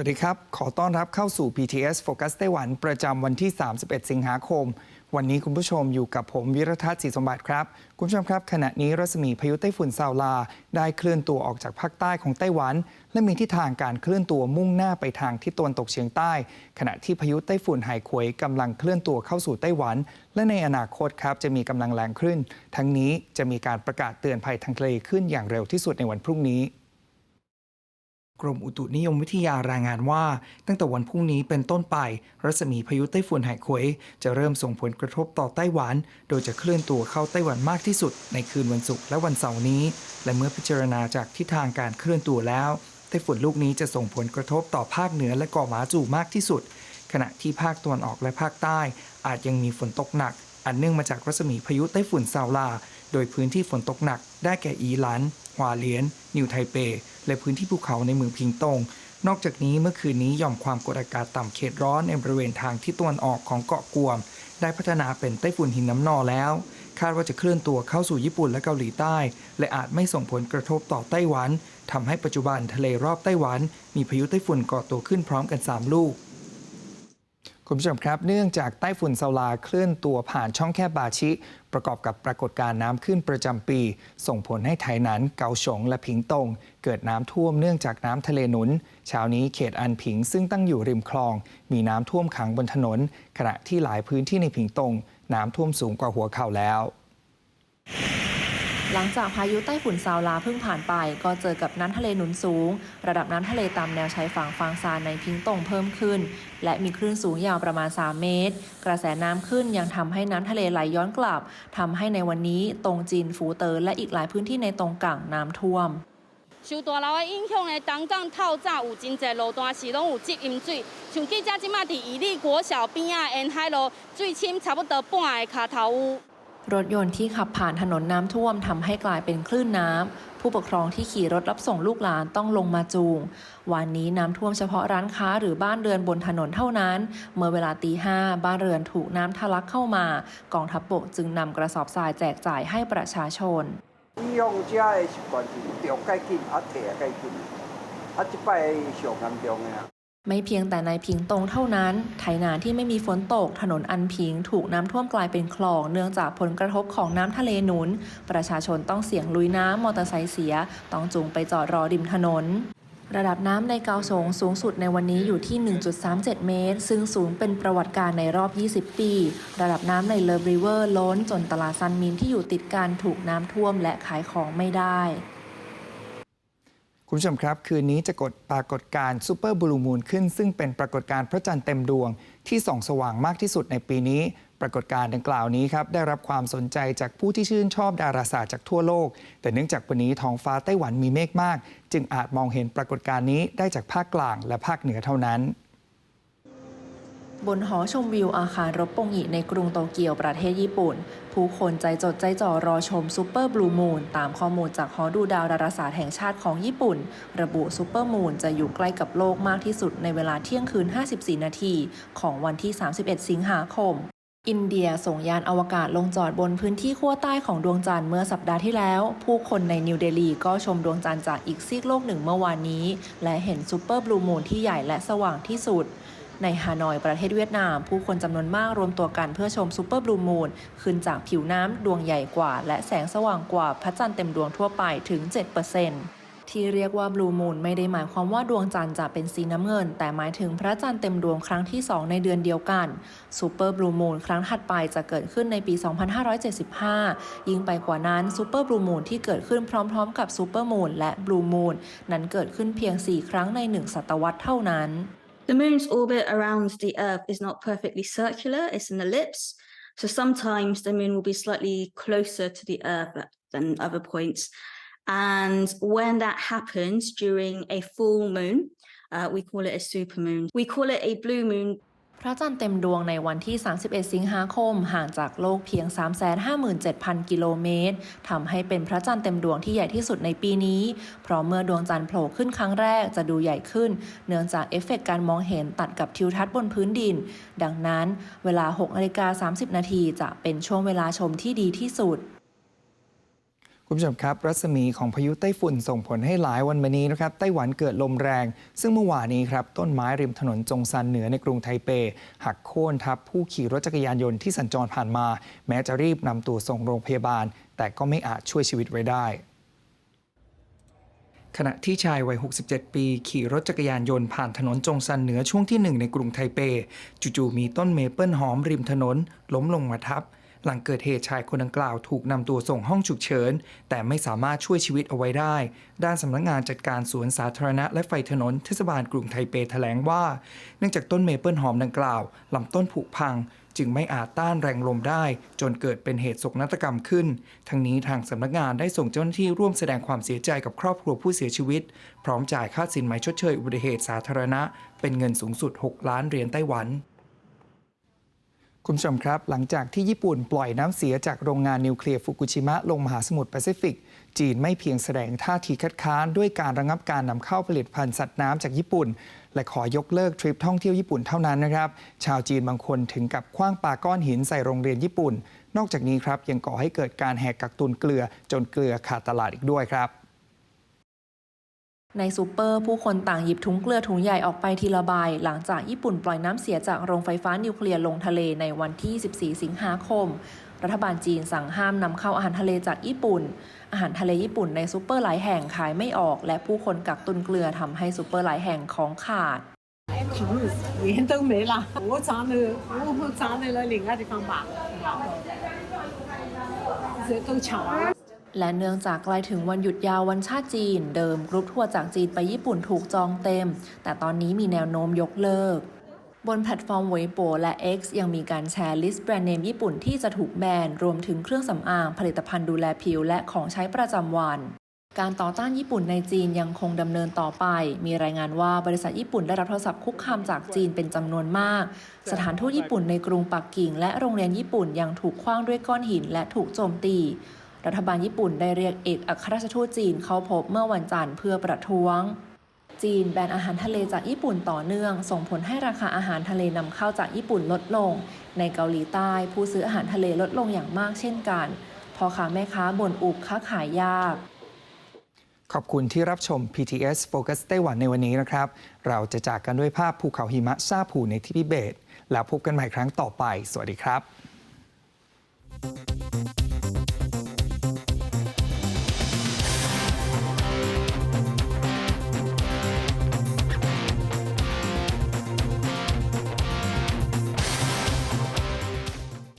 วัสดีครับ ขอต้อนรับเข้าสู่ PTS Focus ไต้หวัน ประจำวันที่ 31 สิงหาคม วันนี้คุณผู้ชมอยู่กับผมวิรทัศน์ศรีสมบัติครับ คุณผู้ชมครับ ขณะนี้รัศมีพายุไต้ฝุ่นซาวลา ได้เคลื่อนตัวออกจากภาคใต้ของไต้หวัน และมีทิศทางการเคลื่อนตัวมุ่งหน้าไปทางทิศตะวันตกเฉียงใต้ ขณะที่พายุไต้ฝุ่นไห่ควยกำลังเคลื่อนตัวเข้าสู่ไต้หวัน และในอนาคตครับจะมีกำลังแรงขึ้น ทั้งนี้จะมีการประกาศเตือนภัยทางทะเลขึ้นอย่างเร็วที่สุดในวันพรุ่งนี้ กรมอุตุนิยมวิทยารายงานว่า ตั้งแต่วันพรุ่งนี้เป็นต้นไป รัศมีพายุไต้ฝุ่นไห่ควยจะเริ่มส่งผลกระทบต่อไต้หวัน โดยจะเคลื่อนตัวเข้าไต้หวันมากที่สุด ในคืนวันศุกร์และวันเสาร์นี้ และเมื่อพิจารณาจากทิศทางการเคลื่อนตัวแล้วไต้ฝุ่นลูกนี้จะส่งผลกระทบต่อภาคเหนือและเกาะหมาจูมากที่สุด ขณะที่ภาคตะวันออกและภาคใต้ อาจยังมีฝนตกหนัก อันเนื่องมาจากรัศมีพายุไต้ฝุ่นซาวลา โดยพื้นที่ฝนตกหนัก ได้แก่อีหลันฮวาเลียน นิวไทเป และพื้นที่ภูเขาในเมืองพิงตง นอกจากนี้เมื่อคืนนี้หย่อมความกดอากาศต่ำเขตร้อนในบริเวณทางที่ตะวันออกของเกาะกวม ได้พัฒนาเป็นไต้ฝุ่นหินน้ำนอแล้ว คาดว่าจะเคลื่อนตัวเข้าสู่ญี่ปุ่นและเกาหลีใต้ และอาจไม่ส่งผลกระทบต่อไต้หวันทำให้ปัจจุบันทะเลรอบไต้หวัน มีพายุไต้ฝุ่นก่อตัวขึ้นพร้อมกัน 3 ลูก คุณผู้ชมครับ เนื่องจากไต้ฝุ่นซาลาเคลื่อนตัวผ่านช่องแคบบาชิ ประกอบกับปรากฏการณ์น้ำขึ้นประจำปี ส่งผลให้ไทยนันเกาฉงและผิงตง เกิดน้ำท่วมเนื่องจากน้ำทะเลหนุน เช้านี้เขตอันผิงซึ่งตั้งอยู่ริมคลอง มีน้ำท่วมขังบนถนน ขณะที่หลายพื้นที่ในผิงตง น้ำท่วมสูงกว่าหัวเข่าแล้ว หลังจากพายุไต้ฝุ่นซาวลาเพิ่งผ่านไป ก็เจอกับน้ำทะเลหนุนสูง ระดับน้ำทะเลตามแนวชายฝั่งฟางซานในพิงตงเพิ่มขึ้น และมีคลื่นสูงยาวประมาณ 3 เมตร กระแสน้ำขึ้นยังทำให้น้ำทะเลไหลย้อนกลับทำให้ในวันนี้ตรงจีนฟูเตอร์และอีกหลายพื้นที่ในตรงกังน้ำท่วม 受大流的影响呢，东港透早有真侪路段是拢有积淹水，像记者即马伫宜利国小边啊沿海路水深差不多半个骹头有。 รถยนต์ที่ขับผ่านถนนน้ำท่วมทำให้กลายเป็นคลื่นน้ำ ผู้ปกครองที่ขี่รถรับส่งลูกหลานต้องลงมาจูง วันนี้น้ำท่วมเฉพาะร้านค้าหรือบ้านเรือนบนถนนเท่านั้น เมื่อเวลาตีห้าบ้านเรือนถูกน้ำทะลักเข้ามา กองทัพบกจึงนำกระสอบทรายแจกจ่ายให้ประชาชน ไม่เพียงแต่ในพิงตงเท่านั้น ไถนาที่ไม่มีฝนตก ถนนอันพิงถูกน้ำท่วมกลายเป็นคลอง เนื่องจากผลกระทบของน้ำทะเลหนุน ประชาชนต้องเสี่ยงลุยน้ำมอเตอร์ไซค์เสีย ต้องจูงไปจอดรอดิมถนนระดับน้ำในเกาสงสูงสุดในวันนี้อยู่ที่ 1.37 เมตร ซึ่งสูงเป็นประวัติการในรอบ 20 ปี ระดับน้ำในเลิฟริเวอร์ล้นจนตลาดซันมินที่อยู่ติดกันถูกน้ำท่วมและขายของไม่ได้ คุณผู้ชมครับ คืนนี้จะกดปรากฏการณ์ซูเปอร์บลูมูนขึ้น ซึ่งเป็นปรากฏการณ์พระจันทร์เต็มดวงที่ส่องสว่างมากที่สุดในปีนี้ ปรากฏการณ์ดังกล่าวนี้ครับได้รับความสนใจจากผู้ที่ชื่นชอบดาราศาสตร์จากทั่วโลก แต่เนื่องจากวันนี้ท้องฟ้าไต้หวันมีเมฆมาก จึงอาจมองเห็นปรากฏการณ์นี้ได้จากภาคกลางและภาคเหนือเท่านั้น บนหอชมวิวอาคารรบปงอิในกรุงโตเกียวประเทศญี่ปุ่น ผู้คนใจจดใจจ่อรอชมซูเปอร์บลูมูนตามข้อมูลจากหอดูดาวดาราศาสตร์แห่งชาติของญี่ปุ่น ระบุซูเปอร์มูนจะอยู่ใกล้กับโลกมากที่สุดในเวลาเที่ยงคืน 54 นาทีของวันที่ 31 สิงหาคมอินเดียส่งยานอวกาศลงจอดบนพื้นที่ขั้วใต้ของดวงจันทร์เมื่อสัปดาห์ที่แล้ว ผู้คนในนิวเดลีก็ชมดวงจันทร์จากอีกซีกโลกหนึ่งเมื่อวานนี้ และเห็นซูเปอร์บลูมูนที่ใหญ่และสว่างที่สุด ในฮานอยประเทศเวียดนาม ผู้คนจำนวนมากรวมตัวกันเพื่อชมซูเปอร์บลูมูนขึ้นจากผิวน้ำดวงใหญ่กว่า และแสงสว่างกว่าพระจันทร์เต็มดวงทั่วไปถึง 7%ที่เรียกว่าบลูมูนไม่ได้หมายความว่าดวงจันทร์จะเป็นสีน้ำเงิน แต่หมายถึงพระจันทร์เต็มดวงครั้งที่ 2 ในเดือนเดียวกันซูเปอร์บลูมูนครั้งถัดไปจะเกิดขึ้นในปี 2575 ยิ่งไปกว่านั้นซูเปอร์บลูมูนที่เกิดขึ้นพร้อมๆ กับซูเปอร์มูนและบลูมูนนั้นเกิดขึ้นเพียง 4 ครั้งใน 1 ศตวรรษเท่านั้น The moon's orbit around the Earth is not perfectly circular, it's an ellipse. So sometimes the moon will be slightly closer to the Earth than other points. And when that happens during a full moon, uh, we call it a supermoon. We call it a blue moon พระจันทร์เต็มดวงในวันที่ 31 สิงหาคม ห่างจากโลกเพียง 357,000 กิโลเมตร ทำให้เป็นพระจันทร์เต็มดวงที่ใหญ่ที่สุดในปีนี้ เพราะเมื่อดวงจันทร์โผล่ขึ้นครั้งแรกจะดูใหญ่ขึ้น เนื่องจากเอฟเฟกต์การมองเห็นตัดกับทิวทัศน์บนพื้นดิน ดังนั้น เวลา6นาฬิกา30 นาทีจะเป็นช่วงเวลาชมที่ดีที่สุด คุณผู้ชมครับ รัศมีของพายุไต้ฝุ่นส่งผลให้หลายวันมานี้นะครับไต้หวันเกิดลมแรง ซึ่งเมื่อวานนี้ครับต้นไม้ริมถนนจงซันเหนือในกรุงไทเป หักโค่นทับผู้ขี่รถจักรยานยนต์ที่สัญจรผ่านมา แม้จะรีบนำตัวส่งโรงพยาบาล แต่ก็ไม่อาจช่วยชีวิตไว้ได้ขณะที่ชายวัย 67 ปี ขี่รถจักรยานยนต์ผ่านถนนจงซันเหนือช่วงที่หนึ่งในกรุงไทเป จู่ๆมีต้นเมเปิลหอมริมถนน ล้มลงมาทับ หลังเกิดเหตุชายคนดังกล่าวถูกนำตัวส่งห้องฉุกเฉิน แต่ไม่สามารถช่วยชีวิตเอาไว้ได้ ด้านสำนักงานจัดการสวนสาธารณะและไฟถนนเทศบาลกรุงไทเปแถลงว่า เนื่องจากต้นเมเปิลหอมดังกล่าวลำต้นผุพังจึงไม่อาจต้านแรงลมได้ จนเกิดเป็นเหตุโศกนาฏกรรมขึ้น ทั้งนี้ทางสำนักงานได้ส่งเจ้าหน้าที่ร่วมแสดงความเสียใจกับครอบครัวผู้เสียชีวิต พร้อมจ่ายค่าสินไหมชดเชยอุบัติเหตุสาธารณะ เป็นเงินสูงสุด 6 ล้านเหรียญไต้หวัน คุณผู้ชมครับ หลังจากที่ญี่ปุ่นปล่อยน้ำเสียจากโรงงานนิวเคลียร์ฟุกุชิมะลงมหาสมุทรแปซิฟิก จีนไม่เพียงแสดงท่าทีคัดค้านด้วยการระงับการนำเข้าผลิตภัณฑ์สัตว์น้ำจากญี่ปุ่น และขอยกเลิกทริปท่องเที่ยวญี่ปุ่นเท่านั้นนะครับ ชาวจีนบางคนถึงกับคว้างปาก้อนหินใส่โรงเรียนญี่ปุ่น นอกจากนี้ครับยังก่อให้เกิดการแหกกักตุนเกลือจนเกลือขาดตลาดอีกด้วยครับ ในซูเปอร์ผู้คนต่างหยิบถุงเกลือถุงใหญ่ออกไปทีละใบ หลังจากญี่ปุ่นปล่อยน้ำเสียจากโรงไฟฟ้านิวเคลียร์ลงทะเลในวันที่ 14 สิงหาคม รัฐบาลจีนสั่งห้ามนำเข้าอาหารทะเลจากญี่ปุ่น อาหารทะเลญี่ปุ่นในซูเปอร์หลายแห่งขายไม่ออก และผู้คนกักตุนเกลือทำให้ซูเปอร์หลายแห่งของขาด 糖年都没啦，我找你，我找你去另一地方吧，这都巧啊。 และเนื่องจากใกล้ถึงวันหยุดยาววันชาติจีน เดิมกรุ๊ปทัวร์จากจีนไปญี่ปุ่นถูกจองเต็ม แต่ตอนนี้มีแนวโน้มยกเลิก บนแพลตฟอร์ม Weibo และ X ยังมีการแชร์ลิสต์แบรนด์เนมญี่ปุ่นที่จะถูกแบนรวมถึงเครื่องสำอางผลิตภัณฑ์ดูแลผิวและของใช้ประจำวันการต่อต้านญี่ปุ่นในจีนยังคงดำเนินต่อไป มีรายงานว่าบริษัทญี่ปุ่นได้รับโทรศัพท์คุกคามจากจีนเป็นจำนวนมาก สถานทูตญี่ปุ่นในกรุงปักกิ่ง และโรงเรียนญี่ปุ่นยังถูกขว้างด้วยก้อนหินและถูกโจมตี รัฐบาลญี่ปุ่นได้เรียกเอกอัครราชทูตจีนเข้าพบเมื่อวันจันทร์เพื่อประท้วง จีนแบนอาหารทะเลจากญี่ปุ่นต่อเนื่อง ส่งผลให้ราคาอาหารทะเลนำเข้าจากญี่ปุ่นลดลง ในเกาหลีใต้ผู้ซื้ออาหารทะเลลดลงอย่างมากเช่นกันพ่อค้าแม่ค้าบ่นอุบค้าขายยาก ขอบคุณที่รับชม PTS Focus ไต้หวันในวันนี้นะครับ เราจะจากกันด้วยภาพภูเขาหิมะซาผูในทิเบต แล้วพบกันใหม่ครั้งต่อไป สวัสดีครับ